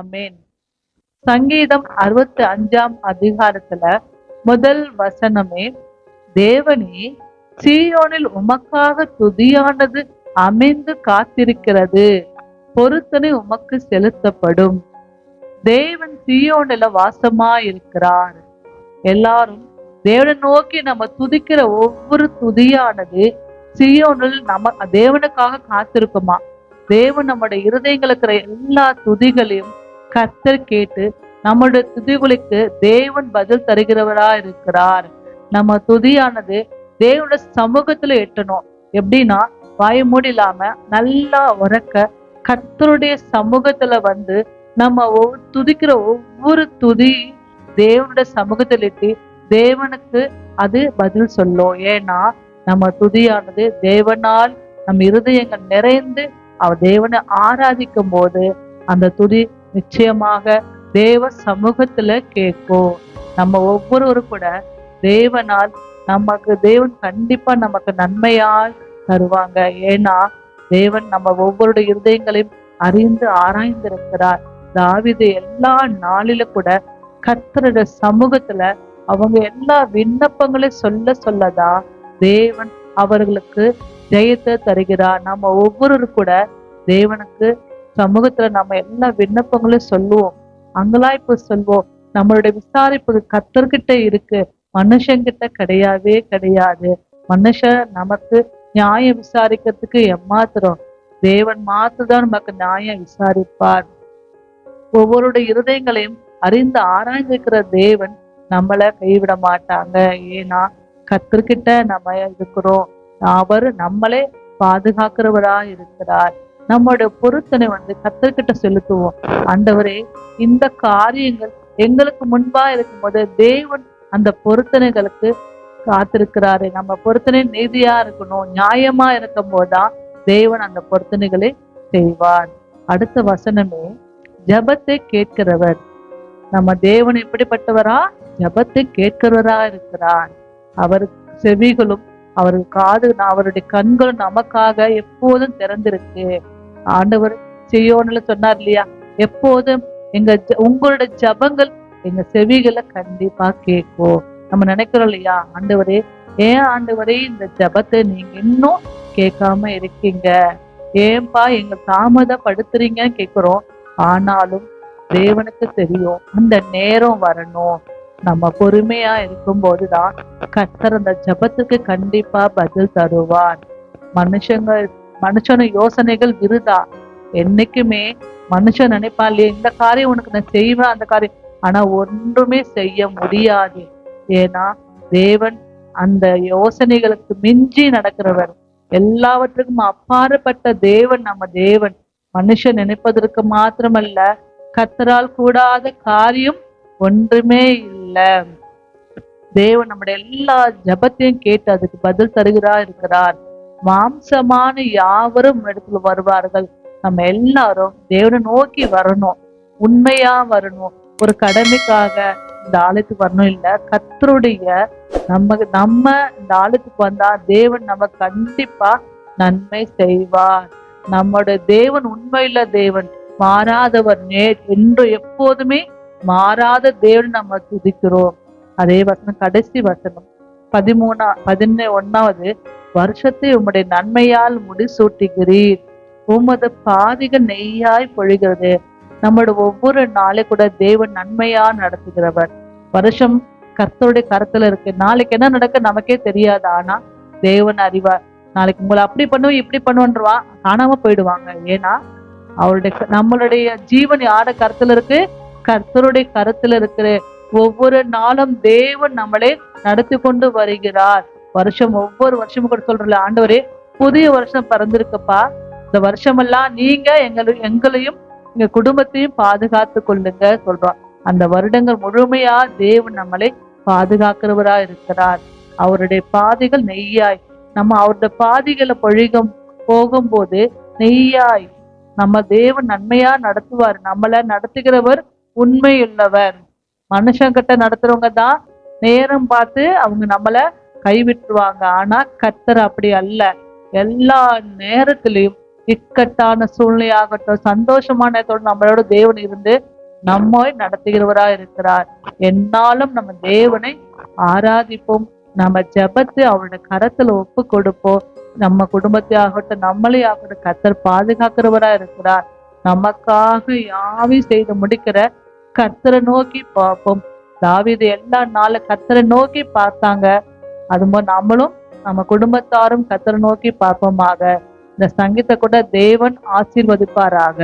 ஆமேன். சங்கீதம் அறுபத்தி அஞ்சாம் அதிகாரத்துல முதல் வசனமே தேவனே சீயோனில் உமக்காக துதியானது அமைந்து காத்திருக்கிறது. பொருத்தனை உமக்கு செலுத்தப்படும். தேவன் சீயோனில வாசமா இருக்கிறார் எல்லாரும் தேவனை நோக்கி நம்ம துதிக்கிற ஒவ்வொரு துதியானது சீயோனில் நம்ம தேவனுக்காக காத்திருக்குமா? தேவன் நம்முடைய இருதயங்களுக்கு எல்லா துதிகளையும் கர்த்தர் கேட்டு நம்முடைய துதிகளுக்கு தேவன் பதில் தருகிறவரா இருக்கிறார் நம்ம துதியானது தேவனுடைய சமூகத்துல எட்டணும். எப்படின்னா வாய் மூடி இல்லாம நல்லா உறக்க கர்த்தருடைய சமூகத்துல வந்து நம்ம துதிக்கிற ஒவ்வொரு துதி தேவனுடைய சமூகத்தில் எட்டி தேவனுக்கு அது பதில் சொல்லும். ஏன்னா நம்ம துதியானது தேவனால் நம் இருதயங்கள் நிறைந்து அவ தேவனை ஆராதிக்கும் போது அந்த துதி நிச்சயமாக தேவ சமூகத்துல கேட்கும் நம்ம ஒவ்வொருவரும் கூட தேவனால் நமக்கு தேவன் கண்டிப்பா நமக்கு நன்மையால் தருவாங்க. ஏன்னா தேவன் நம்ம ஒவ்வொருடைய இருதயங்களையும் அறிந்து ஆராய்ந்திருக்கிறார். தாவிது எல்லா நாளில கூட கர்த்தருடைய சமூகத்துல அவங்க எல்லா விண்ணப்பங்களையும் சொல்ல சொல்லதா தேவன் அவர்களுக்கு ஜெயத்தை தருகிறார். நம்ம ஒவ்வொரு கூட தேவனுக்கு சமூகத்துல நம்ம எல்லா விண்ணப்பங்களும் சொல்லுவோம். அங்கலாய்ப்பு சொல்வோம் நம்மளுடைய விசாரிப்பு கத்தர்கிட்ட இருக்கு. மனுஷங்கிட்ட கிடையவே கிடையாது. மனுஷன் நமக்கு நியாயம் விசாரிக்கிறதுக்கு எம்மாத்திரம் தேவன் மாத்துதான் நமக்கு நியாயம் விசாரிப்பார். ஒவ்வொருடைய இருதயங்களையும் அறிந்து ஆராய்ந்திருக்கிற தேவன் நம்மள கைவிட மாட்டாங்க. ஏன்னா கத்திர்கிட்ட நம்ம இருக்கிறோம். அவர் நம்மளே பாதுகாக்கிறவரா இருக்கிறார். நம்மளுடைய பொருத்தனை வந்து கத்தர்கிட்ட செலுத்துவோம். ஆண்டவரே இந்த காரியங்கள் எங்களுக்கு முன்பா இருக்கும்போது தேவன் அந்த பொருத்தனைகளுக்கு காத்திருக்கிறாரு. நம்ம பொருத்தனை நீதியா இருக்கணும் நியாயமா இருக்கும் போதுதான் தேவன் அந்த பொருத்தனைகளை செய்வார். அடுத்த வசனமே ஜபத்தை கேட்கிறவர். நம்ம தேவன் எப்படிப்பட்டவரா? ஜபத்தை கேட்கிறவரா இருக்கிறார். அவர் செவிகளும் அவர் காது அவருடைய கண்களும் நமக்காக எப்போதும் திறந்திருக்கு. ஆண்டவர் செய்யோன்னு சொன்னார் இல்லையா? எப்போதும் எங்க உங்களோட ஜபங்கள் எங்க செவிகளை கண்டிப்பா கேட்கும். நம்ம நினைக்கிறோம் இல்லையா? ஆண்டவரே ஏன் ஆண்டவரே இந்த ஜபத்தை நீங்க இன்னும் கேட்காம இருக்கீங்க? ஏன்பா எங்க தாமதப்படுத்துறீங்கன்னு கேக்குறோம் ஆனாலும் தேவனுக்கு தெரியும் அந்த நேரம் வரணும். நம்ம பொறுமையா இருக்கும் போதுதான் கத்தர் அந்த ஜபத்துக்கு கண்டிப்பா பதில் தருவார். மனுஷங்க மனுஷன யோசனைகள் விருதா? என்னைக்குமே மனுஷன் நினைப்பான் இல்லையா இந்த காரியம் உனக்கு நான் செய்வேன் அந்த காரியம். ஆனா ஒன்றுமே செய்ய முடியாது. ஏன்னா தேவன் அந்த யோசனைகளுக்கு மிஞ்சி நடக்கிறவர். எல்லாவற்றுக்கும் அப்பாறுபட்ட தேவன் நம்ம தேவன். மனுஷன் நினைப்பதற்கு மாத்திரமல்ல கத்தரால் கூடாத காரியம் ஒன்றுமே இல்லை. தேவன் நம்முடைய எல்லா ஜபத்தையும் கேட்டு அதுக்கு பதில் தருகிறா இருக்கிறார். மாம்சமான யாவரும் இடத்துல வருவார்கள். நம்ம எல்லாரும் தேவனை நோக்கி வரணும். உண்மையா வரணும். ஒரு கடமைக்காக இந்த ஆலயத்துக்கு வரணும். இல்ல கத்தருடைய நம்ம நம்ம இந்த ஆலயத்துக்கு வந்தா தேவன் நம்ம கண்டிப்பா நன்மை செய்வார். நம்மோட தேவன் உண்மையில தேவன். மாறாதவர் நே என்று எப்போதுமே மாறாத தேவன் நம்ம துதிக்கிறோம். அதே வசனம் கடைசி வசனம். பதிமூணா பதினொன்னாவது வருஷத்தை உம்முடைய நன்மையால் முடிசூட்டுகிறீர். உமது பாதிகள் நெய்யாய் பொழிகிறது. நம்மளோட ஒவ்வொரு நாளை கூட தேவன் நன்மையா நடத்துகிறவர். வருஷம் கர்த்தருடைய கருத்துல இருக்கு. நாளைக்கு என்ன நடக்க நமக்கே தெரியாது. ஆனா தேவன் அறிவார் நாளைக்கு உங்களை அப்படி பண்ணுவோம் இப்படி பண்ணுவோன்றவா? காணாம போயிடுவாங்க. ஏன்னா அவருடைய நம்மளுடைய ஜீவன் யார கருத்துல இருக்கு? கர்த்தருடைய கருத்துல இருக்கிற ஒவ்வொரு நாளும் தேவன் நம்மளே நடத்தி கொண்டு வருகிறார். வருஷம் ஒவ்வொரு வருஷமும் கூட சொல்றல ஆண்டவரே புதிய வருஷம் பிறந்திருக்குப்பா. இந்த வருஷமெல்லாம் நீங்க எங்களை எங்களையும் எங்க குடும்பத்தையும் பாதுகாத்து கொள்ளுங்க சொல்றோம் அந்த வருடங்கள் முழுமையா தேவன் நம்மளை பாதுகாக்கிறவரா இருக்கிறார். அவருடைய பாதைகள் நெய்யாய். நம்ம அவருடைய பாதைகளை பொழிகும் போகும்போது நெய்யாய். நம்ம தேவன் நன்மையா நடத்துவார். நம்மள நடத்துகிறவர் உண்மையுள்ளவர். மனுஷங்கிட்ட நடத்துறவங்க தான் நேரம் பார்த்து அவங்க நம்மளை கைவிட்டுருவாங்க. ஆனா கர்த்தர் அப்படி அல்ல. எல்லா நேரத்திலையும் இக்கட்டான சூழ்நிலையாகட்டும் சந்தோஷமான நம்மளோட தேவன் இருந்து நம்மை நடத்துகிறவரா இருக்கிறார். என்னாலும் நம்ம தேவனை ஆராதிப்போம். நம்ம ஜெபத்தை அவரோட கரத்துல ஒப்பு கொடுப்போம். நம்ம குடும்பத்தை ஆகட்டும் நம்மளே ஆகட்டும் கத்தர் பாதுகாக்கிறவரா இருக்கிறார். நமக்காக யாவி செய்து முடிக்கிற கத்தரை நோக்கி பார்ப்போம். தாவீது எல்லா நாளும் கத்தரை நோக்கி பார்த்தாங்க. அதுபோல் நம்மளும் நம்ம குடும்பத்தாரும் கத்தரை நோக்கி பார்ப்போமாக. இந்த சங்கீத கூட தேவன் ஆசீர்வதிப்பாராக.